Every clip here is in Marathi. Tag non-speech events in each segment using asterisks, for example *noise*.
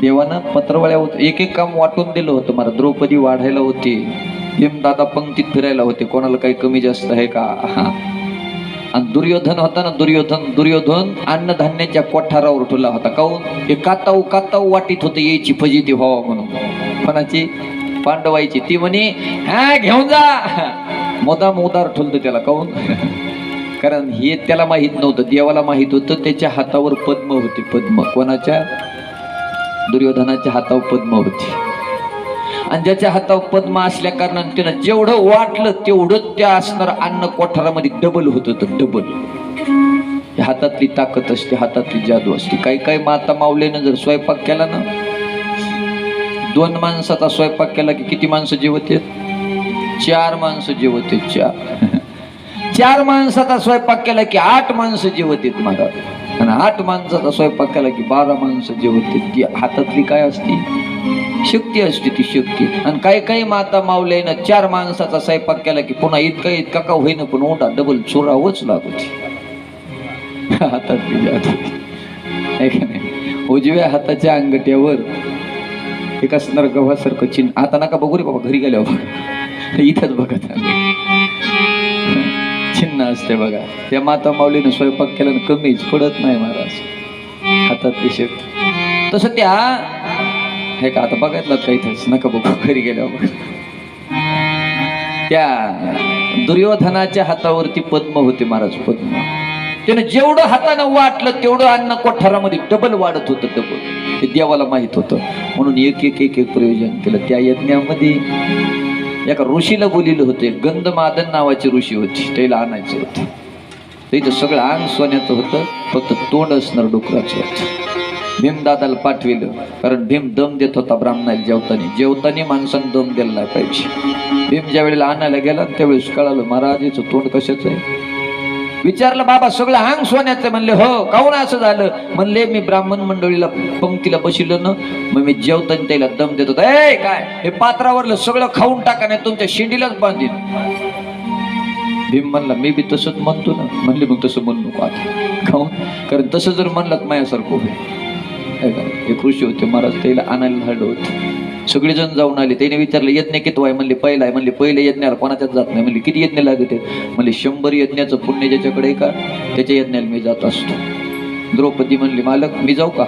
देवानं पत्रवळ्या होत एक एक काम वाटून दिलं होतं. मला द्रौपदी वाढायला होती. भीमदादा पंक्तीत फिरायला होते. कोणाला काही कमी जास्त आहे का? *laughs* आणि दुर्योधन होता ना दुर्योधन दुर्योधन अन्नधान्याच्या कोठारावर ठेवला होता. काऊन हे काताऊ काताऊ वाटीत होतं. यायची फजिती व्हावा म्हणून. कोणाची? पांडवायची ती म्हणे हा घेऊन जा. *laughs* मोदाम उदार ठेवलं त्याला. काऊन *laughs* कारण हे त्याला माहीत नव्हतं. देवाला माहीत होतं. त्याच्या हातावर पद्म होती. पद्म. कोणाच्या? दुर्योधनाच्या हातावर पद्म होती. आणि ज्याच्या हातावर पद्म असल्या कारणाने त्यानं जेवढं वाटलं तेवढं त्या असणार अन्न कोठारामध्ये डबल होत होतं डबल हातातली ताकद असते हातातली जादू असते. काही काही माता मावलेनं जर स्वयंपाक केला ना दोन माणसाचा स्वयंपाक केला की किती माणसं जेवत चार माणसं जेवते चार. *laughs* चार माणसाचा स्वयंपाक केला की आठ माणसं जेवत आहेत मला आणि आठ माणसाचा स्वयंपाक केला की बारा माणसं जेवत येत ती हातातली काय असती? शक्ती असते ती शक्ती. आणि काही काही माता मावल्यानं चार माणसाचा स्वयंपाक केला की पुन्हा इतका इतका का होईना पण ओढा डबल चोरावंच लागत. हातातली जात होती. नाही? उजव्या हाताच्या अंगठ्यावर एका असणार गव्हासारखं चिन्ह. आता नका बघू रे बाबा घरी गेल्यावर. इथंच बघत चिन्ह असते बघा. त्या माता माऊलीनं स्वयंपाक केल्यानं कमीच पडत नाही महाराज. हातातली शक्ती तसं त्या हे का आता बघायला काही इथंच? नका बघू घरी गेल्यावर. बघा त्या दुर्योधनाच्या हातावरती पद्म होते महाराज पद्म. त्यानं जेवढं हातानं वाटलं तेवढं अन्न कोठारामध्ये डबल वाढत होतं डबल ते देवाला माहीत होतं. म्हणून एक एक एक एक प्रयोजन केलं. त्या यज्ञामध्ये एका ऋषीला बोलिले होते गंधमादन नावाची ऋषी होती त्याला आणायचं होतं. त्याचं सगळं अंग सोन्याचं होतं फक्त तोंड असणार डुकराचं होतं. भीमदादाला पाठविलं कारण भीम दम देत होता ब्राह्मणाला जेवताना. जेवताना माणसानं दम दिला नाही पाहिजे. भीम ज्या वेळेला आणायला गेला त्यावेळेस कळालं महाराजाचं तोंड कशाचं आहे? विचारलं बाबा सगळं हांग सोन्याचं. म्हणले हो काऊन असं झालं? म्हणले मी ब्राह्मण मंडळीला पंक्तीला बसिलो ना मग मी जेवताना त्याला दम देत. होता ए काय? हे पात्रावरलं सगळं खाऊन टाका नाही तुमच्या शेंडीलाच बांधीन. भीम म्हणला मी बी तसंच म्हणतो ना. म्हणले मग तसं म्हणू नको आता. खाऊन कारण तसं जर म्हणलं तर माझ्यासारखं हे कृषी होते महाराज त्याला आणायला धाडलं होतं. सगळेजण जाऊन आले. त्याने विचारलं यज्ञ किती आहे? म्हणले पहिला आहे. म्हणले पहिले यज्ञाला कोणाच्याच जात नाही. म्हणले किती यज्ञ लागत? म्हणले शंभर यज्ञाचं पुण्य ज्याच्याकडे का त्याच्या यज्ञाला मी जात असतो. द्रौपदी म्हणली मालक मी जाऊ का?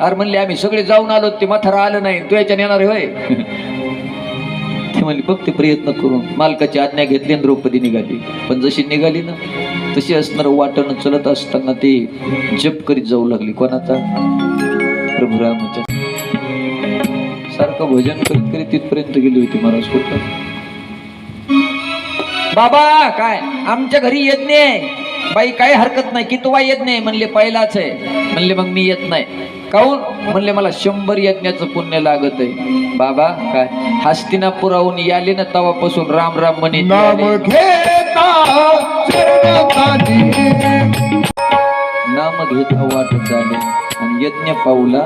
अरे म्हणले आम्ही सगळे जाऊन आलो ते मथारा आलं नाही. तू याच्या येणार होय? *laughs* ते म्हणले बघ ते प्रयत्न करून. मालकाची आज्ञा घेतली आणि द्रौपदी निघाली. पण जशी निघाली ना तशी असणार वाटण चलत असताना ते जप करीत जाऊ लागली. कोणाचा? प्रभू रामाच्या सारखं भजन करीत करीत तिथपर्यंत गेली होती महाराज कुठं? बाबा काय? आमच्या घरी येत नाही. बाई काय हरकत नाही. की तुवा येत नाही? म्हणले पहिलाच आहे. म्हणले मग मी येत नाही. काऊन? म्हणले मला शंभर यज्ञाचं पुण्य लागत आहे. बाबा काय? हस्तिनापुराहून याले ना तवापासून राम राम म्हणे घेता वाटत झाले आणि यज्ञ पाऊला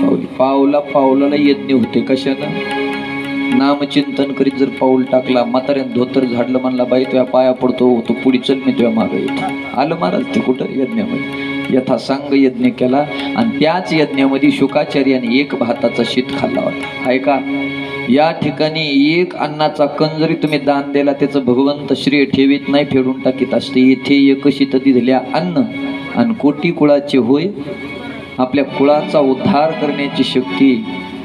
पाऊल. पावला पावलाला यज्ञ होते. कशानं? नामचिंतन करीत जर पाऊल टाकला म्हाताऱ्यानं धोतर झाडलं म्हणला बाई तुझ्या पाया पडतो तो पुढे चल मी तुझ्या मागे येतो. आलं महाराज ते कुठं? यज्ञामध्ये. यथा सांग यज्ञ केला आणि त्याच यज्ञामध्ये शुकाचार्याने एक भाताचा शीत खाल्ला होता. ऐका या ठिकाणी एक अन्नाचा कण जरी तुम्ही दान दिला त्याचं भगवंत श्रेय ठेवीत नाही फेडून टाकीत असते. येथे एकशित दिल्या अन्न आणि कोटी कुळाचे होय आपल्या कुळाचा उद्धार करण्याची शक्ती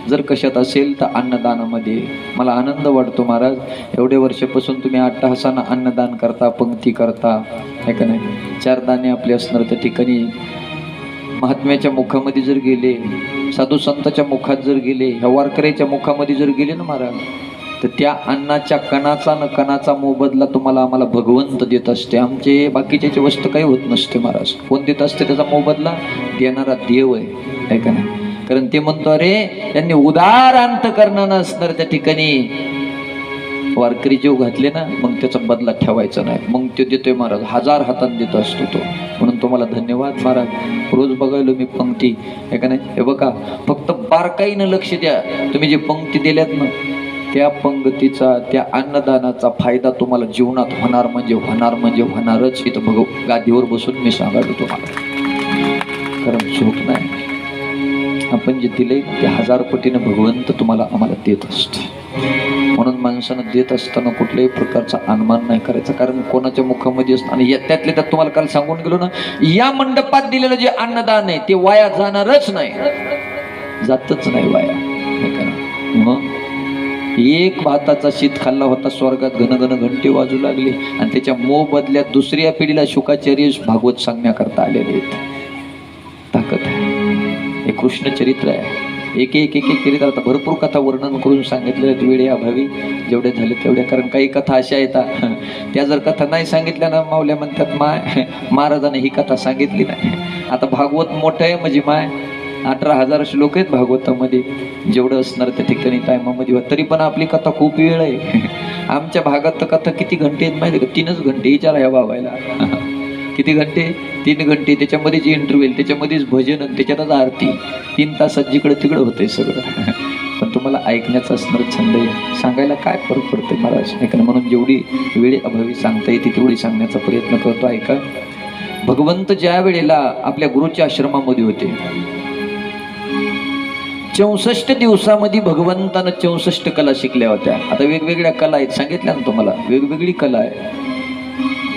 जर कशात असेल तर अन्नदानामध्ये. मला आनंद वाटतो महाराज. एवढे वर्षापासून तुम्ही अट्टहासानं अन्नदान करता पंक्ती करता आहे का नाही? चार दाणे आपले असणार त्या ठिकाणी. महात्म्याच्या मुखामध्ये जर गेले साधू संताच्या मुखात जर गेले ह्या वारकऱ्याच्या मुखामध्ये जर गेले ना महाराज तर त्या अन्नाच्या कणाचा न कणाचा मोबदला तुम्हाला आम्हाला भगवंत देत असते. आमचे बाकीच्याची वस्तू काही होत नसते महाराज. कोण देत असते त्याचा मोबदला देणारा देव आहे. का नाही? कारण ते म्हणतो अरे त्यांनी उदार अंत करणार असणार त्या ठिकाणी. वारकरी जीव घातले ना मग त्याचा बदला ठेवायचा नाही. मग तो देतोय महाराज. हजार हातात देत असतो तो. म्हणून तुम्हाला धन्यवाद महाराज. रोज बघायलो मी पंक्ती. हे का नाही? हे बघा फक्त बारकाईनं लक्ष द्या. तुम्ही जे पंक्ती दिल्यात ना त्या पंगतीचा त्या अन्नदानाचा फायदा तुम्हाला जीवनात होणार म्हणजे होणार म्हणजे होणारच. इथं बघ गादीवर बसून मी सांगायलो तुम्हाला. कारण चूक नाही. आपण जे दिले ते हजार पटीनं भगवंत तुम्हाला आम्हाला देत असतो. म्हणून माणसानं देत असताना कुठल्याही प्रकारचा अनुमान नाही करायचा. कारण कोणाच्या मुखामध्ये असतं आणि या- त्यातले त्यात तुम्हाला काल सांगून गेलो ना या मंडपात दिलेलं जे अन्नदान आहे ते वाया जाणारच नाही. जातच नाही वाया. एक भाताचा शीत खाल्ला होता स्वर्गात घन घन घंटे वाजू लागले. आणि त्याच्या मोबदल्यात दुसऱ्या पिढीला शुकाचार्य भागवत सांगण्याकरता आलेले आहेत. ताकद आहे. हे कृष्ण चरित्र आहे. एक एक एक एक चरित्र. आता भरपूर कथा वर्णन करून सांगितलेल्या आहेत. वेळे अभावी जेवढे झाले तेवढ्या. कारण काही कथा अशा येतात त्या जर कथा नाही सांगितल्या ना मावल्या म्हणतात माय महाराजाने ही कथा सांगितली नाही. आता भागवत मोठं आहे म्हणजे माय अठरा हजार श्लोक आहेत भागवतामध्ये. जेवढं असणार त्या ठिकाणी टायमामध्ये तरी पण आपली कथा खूप वेळ आहे. *laughs* आमच्या भागात तर कथा किती घंटे आहेत माहिती आहे का? तीनच घंटे विचारा ह्या बाबायला *laughs* किती घंटे? तीन घंटे. त्याच्यामध्येच इंटरव्ह्यू त्याच्यामध्येच भजन त्याच्यातच आरती. तीन तासात जिकडं तिकडं होतंय सगळं. *laughs* पण तुम्हाला ऐकण्याचा असणार छंद आहे. सांगायला काय फरक पडतंय महाराज? ऐकणं म्हणून जेवढी वेळे अभावी सांगता येते तेवढी सांगण्याचा प्रयत्न करतो. ऐका. भगवंत ज्या वेळेला आपल्या गुरुच्या आश्रमामध्ये होते चौसष्ट दिवसामध्ये भगवंतानं चौसष्ट कला शिकल्या होत्या. आता वेगवेगळ्या कला आहेत. सांगितल्या ना तुम्हाला? वेगवेगळी कला आहे.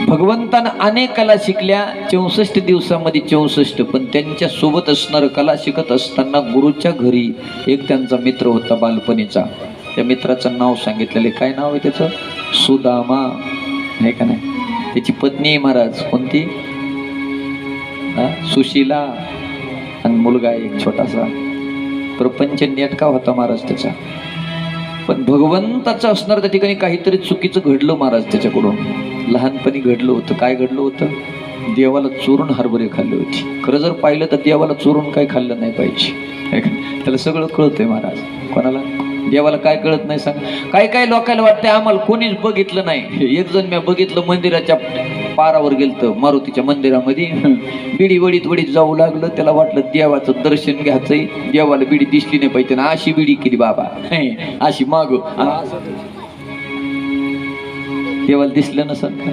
भगवंतानं अनेक कला शिकल्या चौसष्ट दिवसामध्ये चौसष्ट पण त्यांच्यासोबत असणारं कला शिकत असताना गुरुच्या घरी एक त्यांचा मित्र होता बालपणीचा. त्या मित्राचं नाव सांगितलेलं काय नाव आहे त्याचं? सुदामा. आहे का नाही? त्याची पत्नी आहे महाराज. कोणती? हा? सुशीला. आणि मुलगा आहे एक छोटासा. प्रपंच नेटका होता महाराज त्याचा. पण भगवंताचं असणार त्या ठिकाणी काहीतरी चुकीचं घडलं महाराज त्याच्याकडून. लहानपणी घडलं होतं. काय घडलं होतं? देवाला चोरून हरभरे खाल्ले होते. खरं जर पाहिलं तर देवाला चोरून काय खाल्लं नाही पाहिजे. त्याला सगळं कळतंय महाराज. कोणाला? देवाला काय कळत नाही सांग. काही काही लोकांना वाटतंय आम्हाला कोणीच बघितलं नाही. एक जण मी बघितलं मंदिराच्या पारावर गेलतं मारुतीच्या मंदिरामध्ये. बिडी वडीत वडीत जाऊ लागलं. त्याला वाटलं देवाचं दर्शन घ्यायचंय. देवाला बिडी दिसली नाही पाहिजे. ना अशी बिडी केली बाबा. अशी माग. देवाला दिसलं नसल का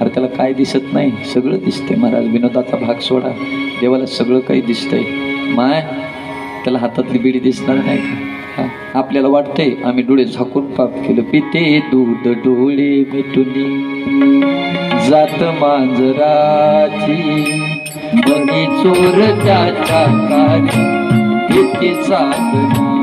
अरे त्याला काय दिसत नाही? सगळं दिसतंय महाराज. विनोदाचा भाग सोडा. देवाला सगळं काही दिसतंय. माय त्याला हातातली बिडी दिसणार नाही का? आपल्याला वाटतंय आम्ही डोळे झाकून पाप केलं. पिते दूध डोळे मिटुनी. जात मांजराची. बनी चोर त्याच्या कारी पिते चांदणी.